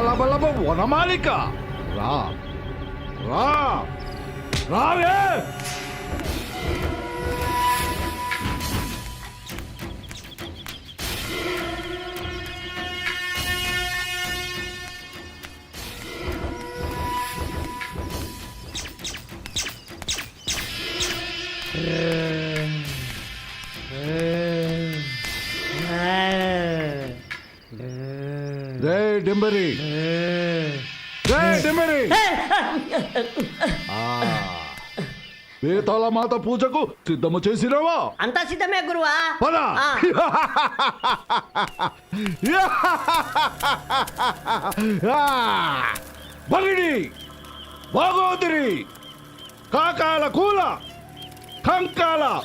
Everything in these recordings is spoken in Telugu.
లబలబలబ వనమాలిక. రా. రా. రావే. రే డింబరి. రే డింబరి. ఆ, బేతాళ మాత పూజకు సిద్ధము చేసినావా? అంతా సిద్ధమే గురువా. పద. భగిని భాగోదరి కాకాల కూల కంకాల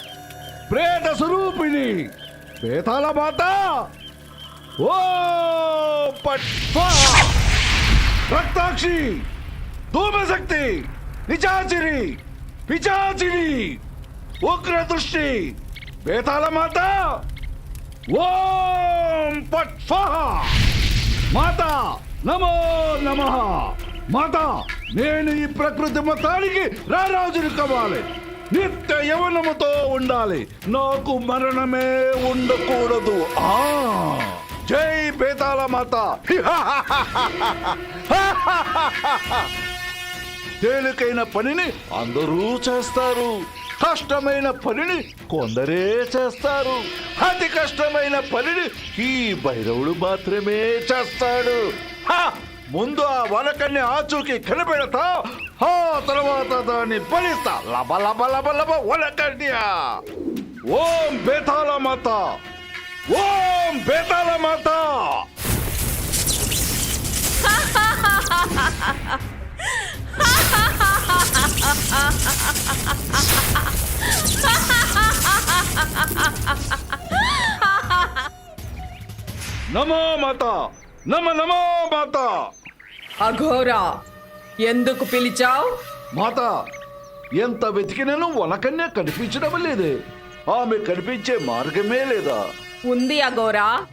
ప్రేత స్వరూపిణి బేతాళ మాత. ఓ రక్తాక్షి ధూమశక్తి నిచాచిరి పిచాచిని ఉగ్ర దృష్టి బేతాళ మాత ఓం పట్ మాత నమో నమ. మాత నేను ఈ ప్రకృతి మొత్తానికి రారాజుని కావాలి. నిత్య యవనముతో ఉండాలి. నాకు మరణమే ఉండకూడదు. ఆ. జై బేతాళ మాత. తేలికైన పనిని అందరూ చేస్తారు. కష్టమైన పనిని కొందరే చేస్తారు. అతి కష్టమైన పనిని ఈ భైరవుడు మాత్రమే చేస్తాడు. ముందు ఆ వలకన్ని ఆచూకి కనిపెడతా. ఆ తర్వాత దాన్ని బలిస్తా లబ లబ లబ లబ వలకన్యా. ఓం బేతాళ మాత. ఓం బేతాళ మాత. నమో మాత. నమ నమో మాత. అఘోరా ఎందుకు పిలిచావు? మాత ఎంత వెతికినను వనకన్య కనిపించడం లేదే. ఆమె కనిపించే మార్గమే లేదా? ఉంది అగోరా.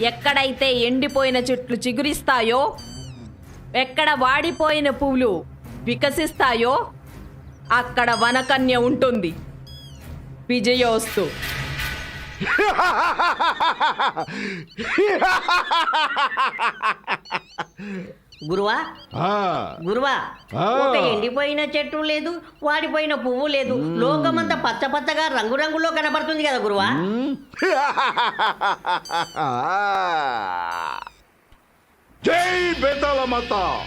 ఎక్కడైతే ఎండిపోయిన చెట్లు చిగురిస్తాయో ఎక్కడ వాడిపోయిన పువ్వులు వికసిస్తాయో అక్కడ వనకన్య ఉంటుంది. విజయోస్తు. గురువా? గురువా. ఒక ఎండిపోయిన చెట్టు లేదు వాడిపోయిన పువ్వు లేదు. లోకమంతా పచ్చ పచ్చగా రంగురంగులో కనబడుతుంది కదా గురువా? జై బేతాళ మాత.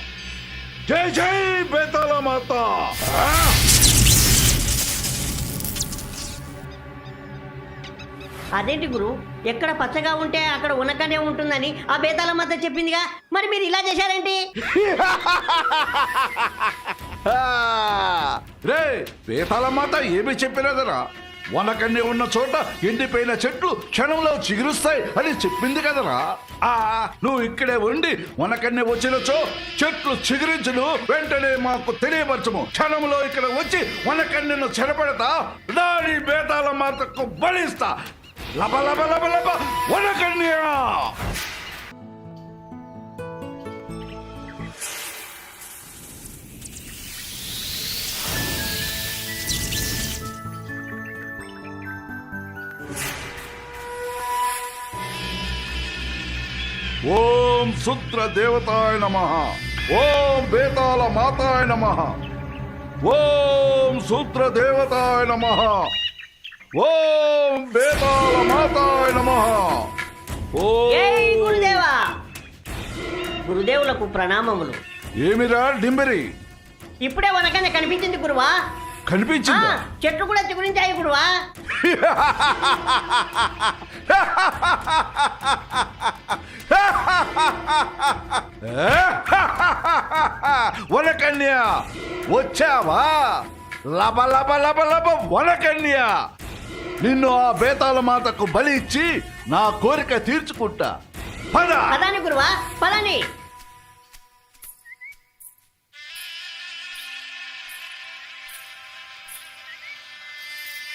జై జై బేతాళ మాత! అదేంటి గురు? ఎక్కడ పచ్చగా ఉంటే అక్కడ ఉనకనే ఉంటుందని ఆ బేతాల మధ్య చెప్పిందిగా. మరి మీరు ఇలా చేశారేంటి? రే బేతాల మాత ఏమి చెప్పినదరా వనకన్నే ఉన్న చోట ఎండిపోయిన చెట్లు క్షణంలో చిగురుస్తాయి అని చెప్పింది కదరా. ఆ నువ్వు ఇక్కడే ఉండి వనకన్నే వచ్చినచో చెట్లు చిగురించును వెంటనే మాకు తెలియపరచము. క్షణంలో ఇక్కడ వచ్చి వనకన్నెను చెరపెడతా. దాని బేతాల మాతకు బలిస్తా. లబ లబ లబ లబ వనకన్య ఓం శుద్ర దేవతాయ నమ ఓం బేతాళ మాతాయ నమ ఓం శూద్ర దేవతాయ నమ ఓం బేతాళ మాతాయ నమ. గురుదేవా. గురుదేవులకు ప్రణామములు. ఏమిరా డింబరి? ఇప్పుడే వనకనే కనిపించింది గురువా. కనిపించిందా? చెట్లు కూడా చిగురించాయి గురువా. వనకన్య వచ్చావా? లబ లబ లబ లబ వనకన్య. నిన్ను ఆ బేతాళ మాతకు బలి ఇచ్చి నా కోరిక తీర్చుకుంటా. పద! పదాని గురువా పదాని!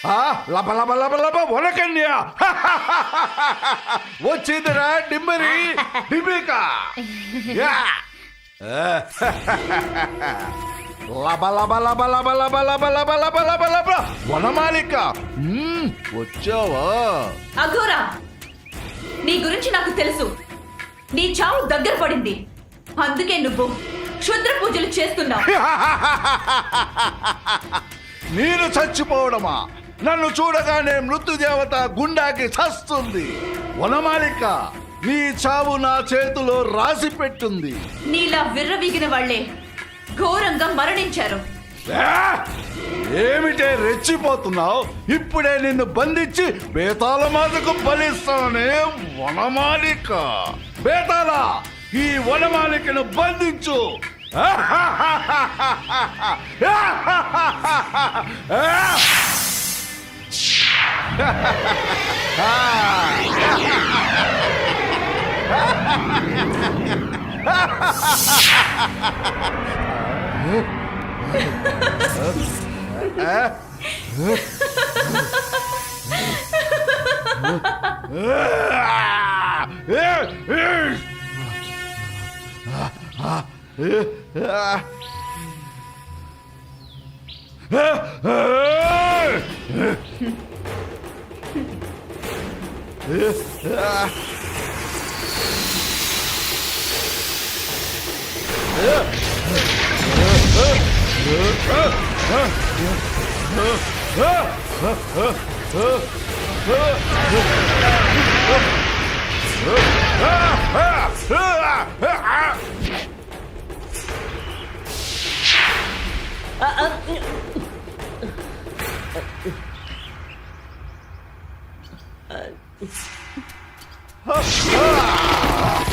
ఆ, లబ లబ లబ లబ వనకన్య! వచ్చిందిరా డిమ్మరి డిమిక యా. లబ లబ లబ లబ లబ లబ లబ లబ లబ లబ వనమాలిక వచ్చావా అఘోరా నీ గురించి నాకు తెలుసు నీ చావు దగ్గర పడింది అందుకే నువ్వు క్షుద్ర పూజలు చేస్తున్నావు నేను చచ్చిపోవడమా నన్ను చూడగానే మృత్యుదేవత గుండాకి చస్తుంది వనమాలిక నీ చావు నా చేతిలో రాసి పెట్టుంది నీలా విర్రవీగిన వాళ్ళే ఘోరంగా మరణించారు? ఏమిటే రెచ్చిపోతున్నావు? ఇప్పుడే నిన్ను బంధించి బేతాల మాటకు బలిస్తానే వనమాలిక. బేతాల ఈ వనమాలికను బంధించు. Ah! Ha!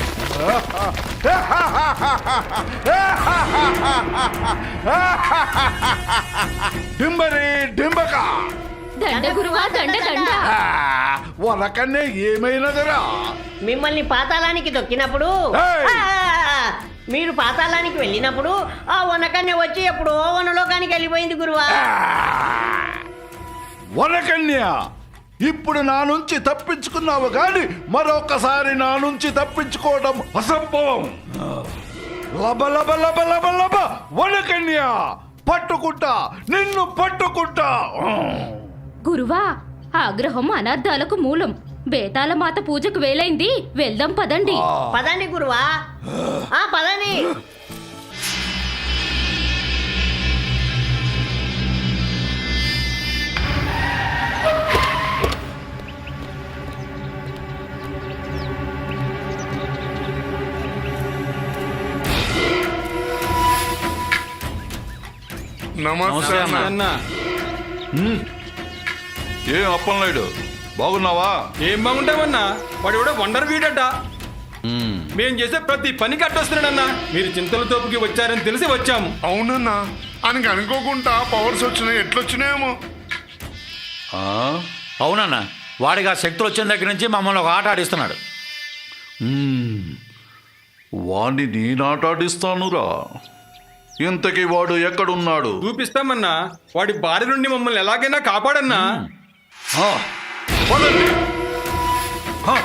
డింబరి డింబక. దండ గురువా దండ దండ. వనకన్నే ఏమైనదిరా మిమ్మల్ని పాతాళానికి దొక్కినప్పుడు! ఆ, మీరు పాతాళానికి వెళ్ళినప్పుడు ఆ వనకన్య వచ్చి ఎప్పుడో వనలోకానికి వెళ్ళిపోయింది గురువా. వనకన్య! ఇప్పుడు నా నుంచి తప్పించుకున్నావు కానీ మరొకసారి నా నుంచి తప్పించుకోవడం అసంభవం. లబ లబ లబ లబ లబ వనకన్య పట్టుకుంటా నిన్ను పట్టుకుంటా. గురువా ఆగ్రహం అనర్థాలకు మూలం. బేతాల మాత పూజకు వేలైంది వెళ్దాం పదండి. పదండి గురువా. ఆ పదండి. నమస్తే అన్న. ఏ అప్పలనాయుడు బాగున్నావా? ఏం బాగుంటామన్నా వాడు కూడా వండర్ వీడట మేం చేసే ప్రతి పని కట్టొస్తున్నాడన్నా. మీరు చింతల తోపుకి వచ్చారని తెలిసి వచ్చాము. అవునన్నా. ఆయనకి అనుకోకుండా పవర్స్ వచ్చినాయి. ఎట్లొచ్చినాయేమో? అవునన్న. వాడికి ఆ శక్తులు వచ్చిన దగ్గర నుంచి మమ్మల్ని ఒక ఆట ఆడిస్తున్నాడు. వాణ్ణి నేనాటాడిస్తానురా ఇంతకీ వాడు ఎక్కడున్నాడు చూపిస్తామన్నా వాడి బారి నుండి మమ్మల్ని ఎలాగైనా కాపాడన్నా ఆ, పదండి. ఆ.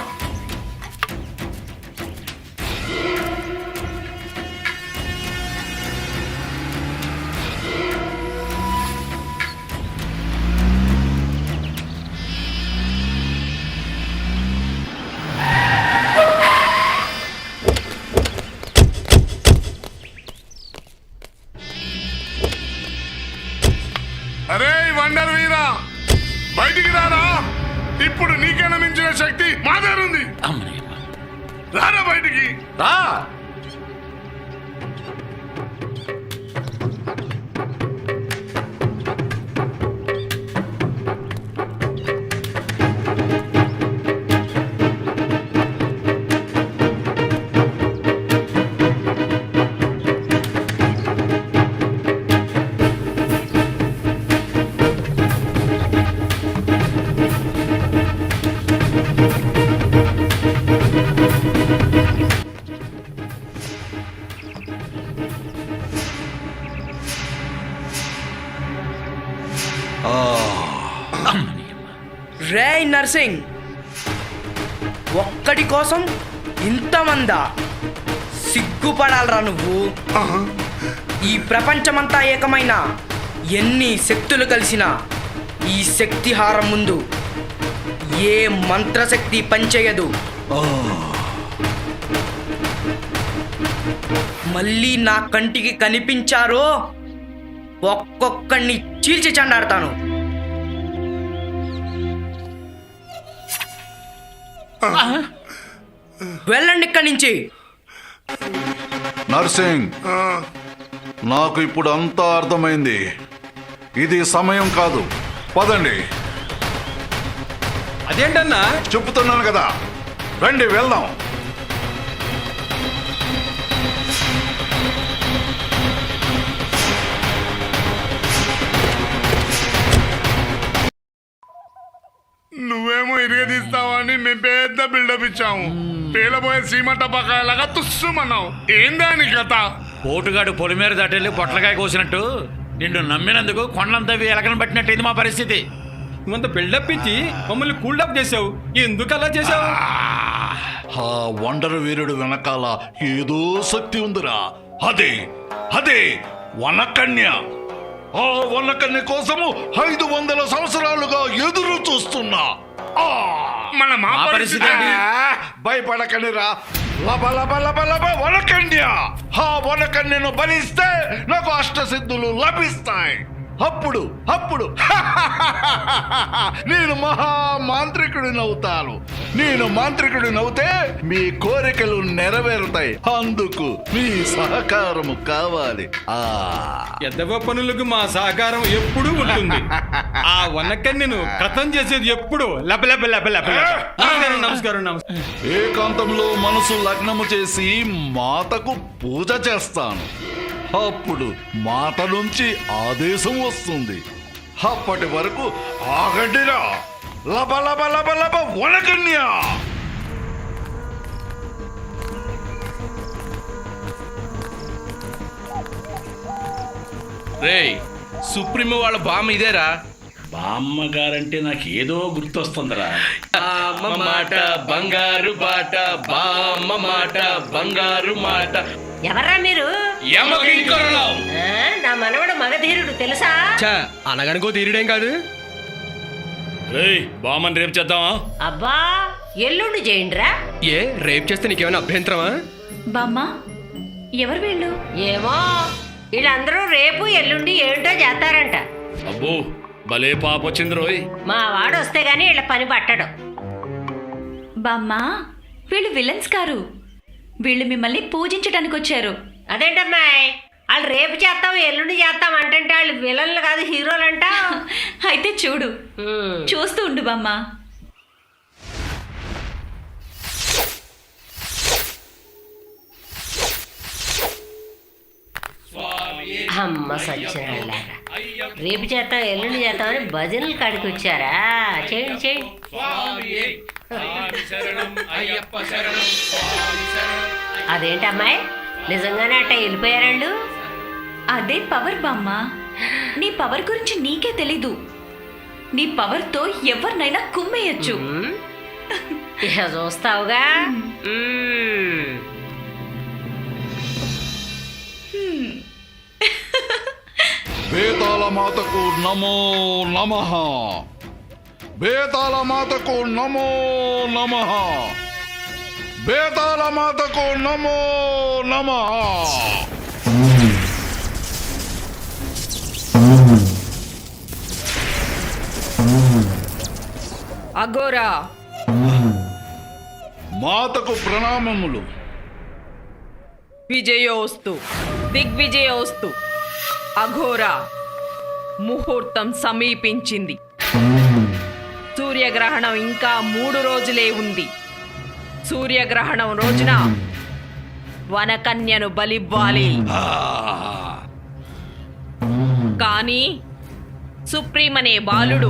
రే నర్సింగ్ ఒక్కడి కోసం ఇంతమందా సిగ్గుపడాలరా నువ్వు. ఈ ప్రపంచమంతా ఏకమైన ఎన్ని శక్తులు కలిసినా ఈ శక్తిహారం ముందు ఏ మంత్రశక్తి పనిచేయదు. మళ్ళీ నా కంటికి కనిపించారో ఒక్కొక్కడిని చీల్చి చెండాడతాను. వెళ్ళండి ఇక్కడి నుంచి. నర్సింగ్ నాకు ఇప్పుడు అంతా అర్థమైంది. ఇది సమయం కాదు. పదండి. అదేంటన్నా? చెప్తున్నాను కదా. రండి వెళ్దాం. బిల్డప్ ఇచ్చాము. పేలబోయే సీమ టపకాయలాగా తుస్సుమన్నావు. ఏం దాని కథ? పోటుగాడు పొలిమేర దాటెళ్ళి పొట్లకాయ కోసినట్టు నిన్ను నమ్మినందుకు కొండలంతా ఎలకలను పట్టినట్టు మా పరిస్థితి. నువ్వంత బిల్డప్ ఇచ్చి మమ్మల్ని కూల్డప్ చేసావు. ఎందుకు అలా చేసావు? ఆ వండర్ వీరుడు వెనకాల ఏదో శక్తి ఉందిరా. అదే అదే వనకన్య. ఆ వనకన్య కోసము ఐదు వందల సంవత్సరాలుగా ఎదురు చూస్తున్నా. ఆ! మన మా మా పరిస్థితి ఏంటి? ఆ, భయపడకనిరా లబ లబ లబ లబ వనకన్య ఆ వనకన్యను బలిస్తే నాకు అష్టసిద్ధులు లభిస్తాయి. అప్పుడు అప్పుడు నేను మహా మాంత్రికుడిని అవుతాను నేను మాంత్రికుడిని అవుతే మీ కోరికలు నెరవేరుతాయి. అందుకు మీ సహకారము కావాలి. ఆ. ఎద్దవ పనులకు మా సహకారం ఎప్పుడూ ఉంటుంది. ఆ వనకన్యను కథం చేసేది ఎప్పుడు లప లప లప లప లప. నమస్కారం నమస్కారం నమస్కారం. ఏకాంతంలో మనసు లగ్నము చేసి మాతకు పూజ చేస్తాను. అప్పుడు మాత నుంచి ఆదేశం వస్తుంది. అప్పటి వరకు ఆగండిరా. లబ లబ లబ లబ వనకన్య. రేయ్ సుప్రీం వాళ్ళ బామ్ ఇదేరా. బామ్మగారంటే నాకు ఏదో గుర్తొస్తుందిరా. బామ్మ మాట బంగారు బాట బామ్మ మాట బంగారు మాట. ఎవర్రా మీరు? యమకింకరులం ఆ, నా మనవడు మగధీరుడు తెలుసా? అనగనుకో తీరుడేం కాదు. రేయ్ బామ్మని రేపు చేద్దామా? అబ్బా ఎల్లుండి చేయండిరా. ఏ రేప్ చేస్తే నీకేమైనా అభ్యంతరమా? బామ్మ ఎవరు వీళ్ళు? ఏమో వీళ్ళందరూ రేపు ఎల్లుండి ఏంటో చేస్తారంట. అబ్బో భలే పాప వచ్చింది రోయ్. మా వాడు వస్తే గానీ వీళ్ళ పని పట్టడు. బామ్మ వీళ్ళు విలన్స్ కారు. వీళ్ళు మిమ్మల్ని పూజించడానికి వచ్చారు అదేంటమ్మాయి? వాళ్ళు రేపు చేస్తాం ఎల్లుండి చేస్తాం అంటే వాళ్ళు విలన్లు కాదు హీరోలు అంట అయితే చూడు. చూస్తూ ఉండు బామ్మ. అమ్మ సత్యనారాయణ రేపు చేస్తాం ఎల్లుండి చేస్తాం అని భజనలు కాడికి వచ్చారా? చేయండి చేయండి. అదేంటమ్మాయి నిజంగానే అట్ట వెళ్ళిపోయారండు అదే పవర్ బామ్మ. నీ పవర్ గురించి నీకే తెలీదు. నీ పవర్తో ఎవరినైనా కుమ్మేయచ్చు. చూస్తావుగా? మాతకు నమో నమ. బేతాళ మాతకు నమో నమ. బేతాళ మాతకు నమో నమ. అఘోరా. మాతకు ప్రణామములు. విజయోస్తు. దిగ్విజయోస్తు. అఘోరా. ముహూర్తం సమీపించింది. సూర్యగ్రహణం ఇంకా మూడు రోజులే ఉంది. సూర్యగ్రహణం రోజున వనకన్యను బలివ్వాలి. కానీ సుప్రీం అనే బాలుడు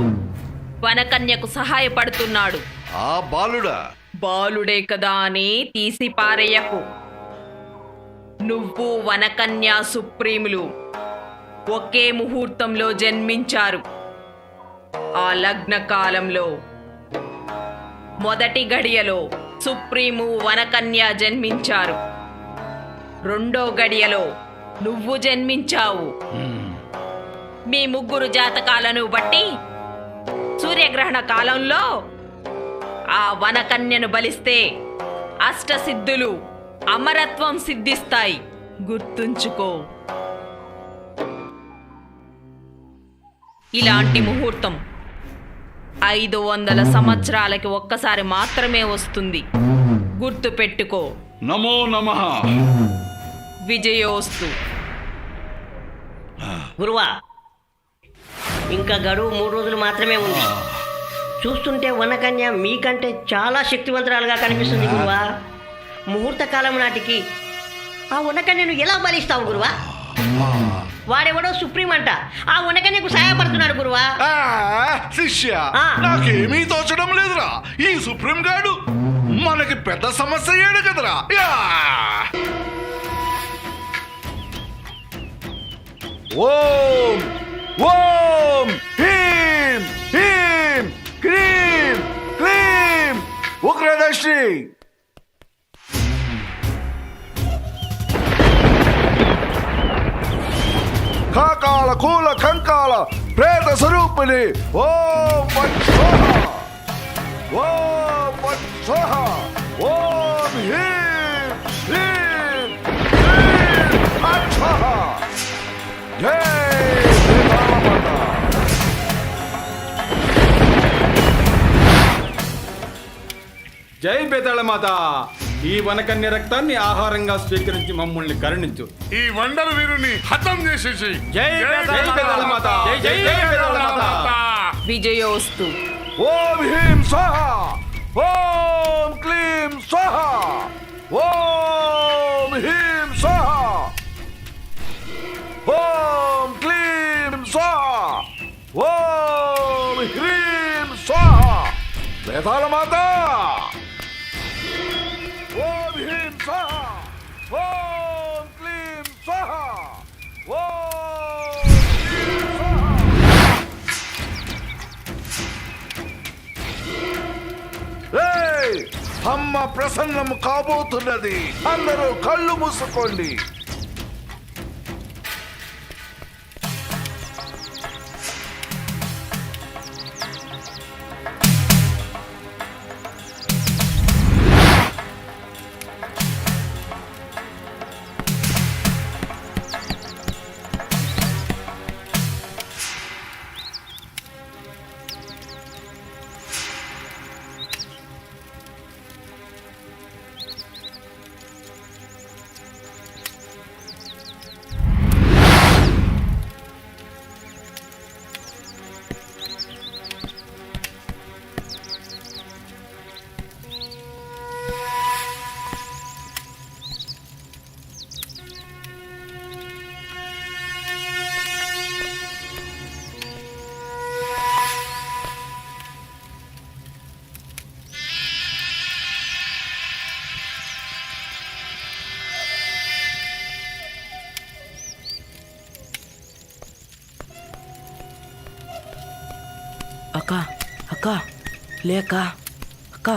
వనకన్యకు సహాయపడుతున్నాడు. ఆ బాలుడా? బాలుడే కదా అని తీసి పారేయకు. నువ్వు వనకన్యా సుప్రీములు. ఒకే ముహూర్తంలో జన్మించారు. ఆ లగ్న కాలంలో మొదటి గడియలో సుప్రీము వనకన్య జన్మించారు. రెండో గడియలో నువ్వు జన్మించావు. మీ ముగ్గురు జాతకాలను బట్టి సూర్యగ్రహణ కాలంలో ఆ వనకన్యను బలిస్తే అష్టసిద్ధులు అమరత్వం సిద్ధిస్తాయి. గుర్తుంచుకో. ఇలాంటి ముహూర్తం ఐదు వందల సంవత్సరాలకి ఒక్కసారి మాత్రమే వస్తుంది. గుర్తు పెట్టుకో. నమో నమ. విజయోస్తు. గురువా ఇంకా గడువు మూడు రోజులు మాత్రమే ఉంది. చూస్తుంటే వనకన్య మీకంటే చాలా శక్తివంతురాలుగా కనిపిస్తుంది గురువా. ముహూర్త కాలం నాటికి ఆ వనకన్యను ఎలా బలిస్తావు గురువా? వాడెవడో సుప్రీం అంట. ఆ వనకన్యకు సహాయపడుతున్నాడు గురువా. శిష్య. నాకేమీ తోచడం లేదురా. ఈ సుప్రీం గాడు మనకి పెద్ద సమస్య అయ్యాడు కదరా! ఓం ఓం హీం హీం క్రీం క్లీం ఉగ్రదర్శి. కాకాల కూల కంకాల ప్రేత స్వరూపిణి. ఓ వట్ స్వాహ ఓం వట్ స్వాహ ఓం హ్రీం జై జై బేతాళ మాత. ఈ వనకన్య రక్తాన్ని ఆహారంగా స్వీకరించి మమ్మల్ని కరుణించు. ఈ వండర్ వీరుని హతం చేసేసి జై మాత. జై జై బేతాళ మాత. విజయోస్తు. ఓం హ్రీం స్వాహ. ఓం క్లీం స్వాహ. ఓం హ్రీం స్వాహ. ఓం క్లీం స్వాహ. ఓం హ్రీం స్వాహ. వేదాల మాత. అమ్మ ప్రసన్నం కాబోతున్నది. అందరూ కళ్ళు మూసుకోండి. அக்கா அக்கா இல்லையக்கா அக்கா.